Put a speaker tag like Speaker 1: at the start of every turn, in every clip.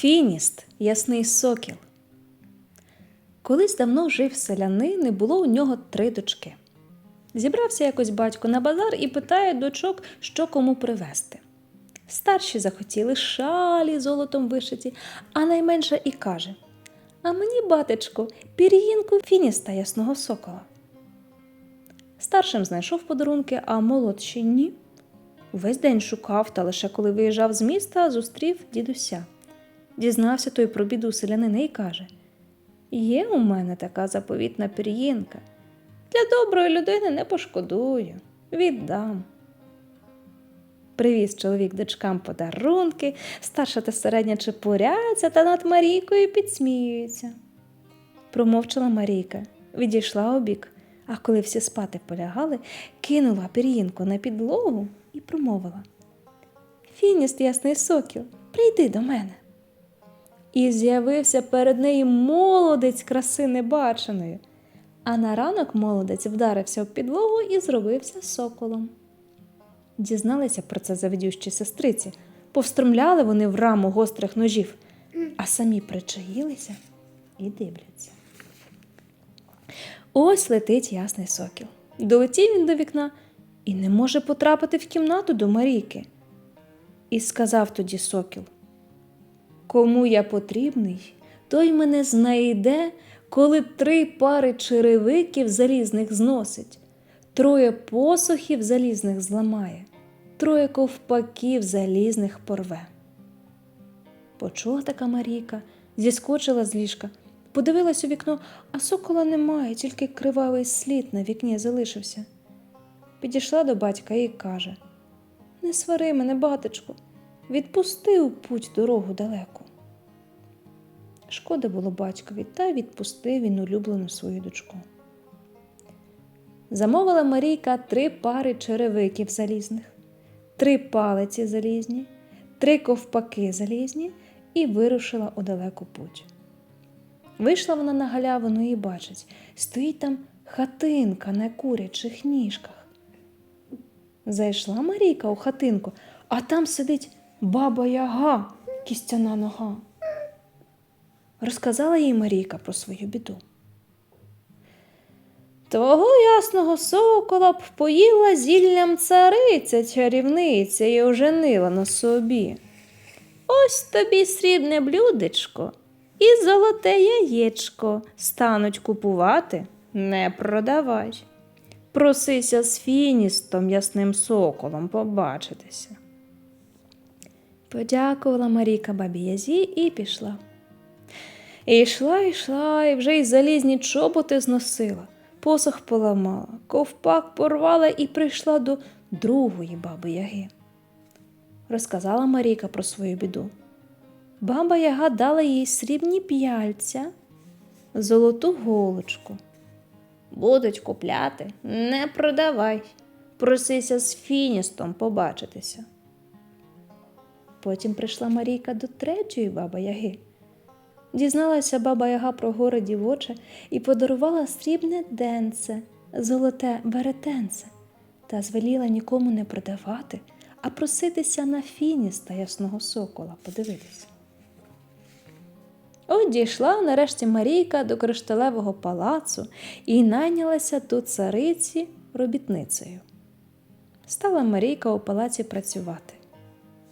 Speaker 1: Фініст, ясний сокіл. Колись давно жив селянин, і було у нього три дочки. Зібрався якось батько на базар і питає дочок, що кому привезти. Старші захотіли шалі золотом вишиті, а найменша і каже: А мені, батечко, пір'їнку фініста ясного сокола. Старшим знайшов подарунки, а молодші ні. Увесь день шукав, та лише коли виїжджав з міста, зустрів дідуся. Дізнався той про біду селянина і каже: Є у мене така заповітна пір'їнка. Для доброї людини не пошкодую, віддам. Привіз чоловік дочкам подарунки, старша та середня чепуряться та над Марійкою підсміюються. Промовчала Марійка, відійшла обік, а коли всі спати полягали, кинула пір'їнку на підлогу і промовила: Фініст, ясний сокіл, прийди до мене. І з'явився перед нею молодець краси небаченої. А на ранок молодець вдарився в підлогу і зробився соколом. Дізналися про це завидющі сестриці, повстромляли вони в раму гострих ножів, а самі причаїлися і дивляться. Ось летить ясний сокіл. Долетів він до вікна і не може потрапити в кімнату до Марійки. І сказав тоді сокіл: Кому я потрібний, той мене знайде, коли три пари черевиків залізних зносить, троє посохів залізних зламає, троє ковпаків залізних порве. Почула така Марійка, зіскочила з ліжка, подивилась у вікно, а сокола немає, тільки кривавий слід на вікні залишився. Підійшла до батька і каже: Не свари мене, батечку, відпусти у путь дорогу далеку. Шкода було батькові, та відпустив він улюблену свою дочку. Замовила Марійка три пари черевиків залізних, три палиці залізні, три ковпаки залізні і вирушила у далеку путь. Вийшла вона на галявину і бачить, стоїть там хатинка на курячих ніжках. Зайшла Марійка у хатинку, а там сидить баба Яга, кістяна нога. Розказала їй Марійка про свою біду. Твого ясного сокола б поїла зіллям цариця чарівниця і оженила на собі. Ось тобі срібне блюдечко і золоте яєчко стануть купувати, не продавай. Просися з фіністом ясним соколом побачитися. Подякувала Марійка бабі Язі і пішла. І йшла, йшла, і вже й залізні чоботи зносила, посох поламала, ковпак порвала і прийшла до другої баби Яги. Розказала Марійка про свою біду. Баба Яга дала їй срібні п'яльця, золоту голочку. Будуть купляти, не продавай, просися з фіністом побачитися. Потім прийшла Марійка до третьої баби Яги. Дізналася баба Яга про горе дівоче і подарувала срібне денце, золоте веретенце, та звеліла нікому не продавати, а проситися на фініста ясного сокола подивитися. От дійшла нарешті Марійка до кришталевого палацу і найнялася до цариці робітницею. Стала Марійка у палаці працювати.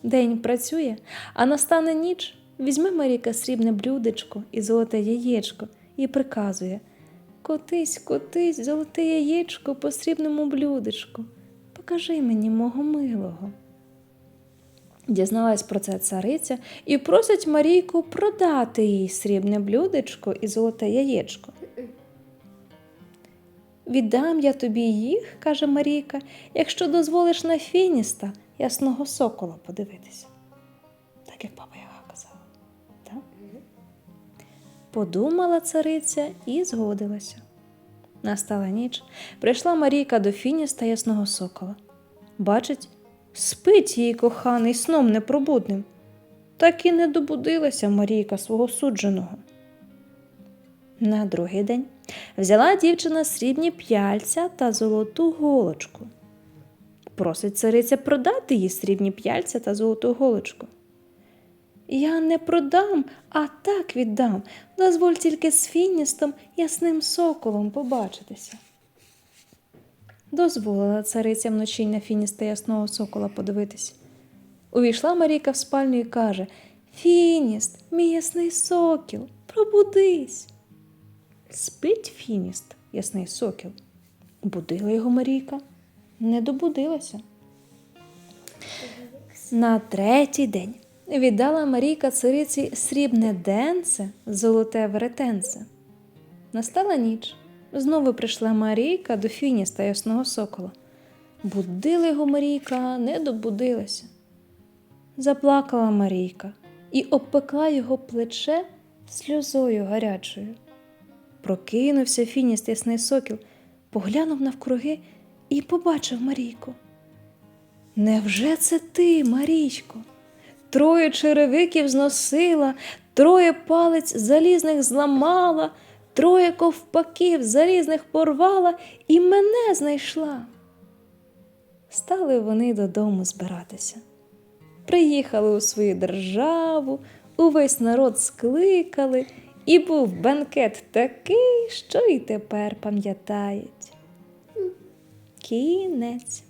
Speaker 1: День працює, а настане ніч. Візьме Маріка срібне блюдечко і золоте яєчко і приказує Котись, котись, золоте яєчко по срібному блюдечку. Покажи мені мого милого. Дізналась про це цариця і просить Марійку продати їй срібне блюдечко і золоте яєчко. Віддам я тобі їх, каже Марійка, якщо дозволиш на фініста ясного сокола подивитися. Так як баба Яга казала. Так? Подумала цариця і згодилася. Настала ніч, прийшла Марійка до фініста ясного сокола. Бачить, спить її коханий сном непробудним. Так і не добудилася Марійка свого судженого. На другий день взяла дівчина срібні п'яльця та золоту голочку. Просить цариця продати їй срібні п'яльця та золоту голочку. Я не продам, а так віддам. Дозволь тільки з фіністом ясним соколом побачитися. Дозволила цариця вночі на фініста ясного сокола подивитись. Увійшла Марійка в спальню і каже Фініст, мій ясний сокіл, пробудись. Спить фініст, ясний сокіл. Будила його Марійка, не добудилася. На третій день віддала Марійка цариці срібне денце, золоте веретенце. Настала ніч. Знову прийшла Марійка до фініста ясного сокола. Будила його Марійка, не добудилася. Заплакала Марійка і обпекла його плече сльозою гарячою. Прокинувся фініст ясний сокіл, поглянув навкруги і побачив Марійку. Невже це ти, Марічко? Троє черевиків зносила, троє палець залізних зламала, троє ковпаків залізних порвала і мене знайшла. Стали вони додому збиратися. Приїхали у свою державу, увесь народ скликали, і був бенкет такий, що й тепер пам'ятають. Кінець.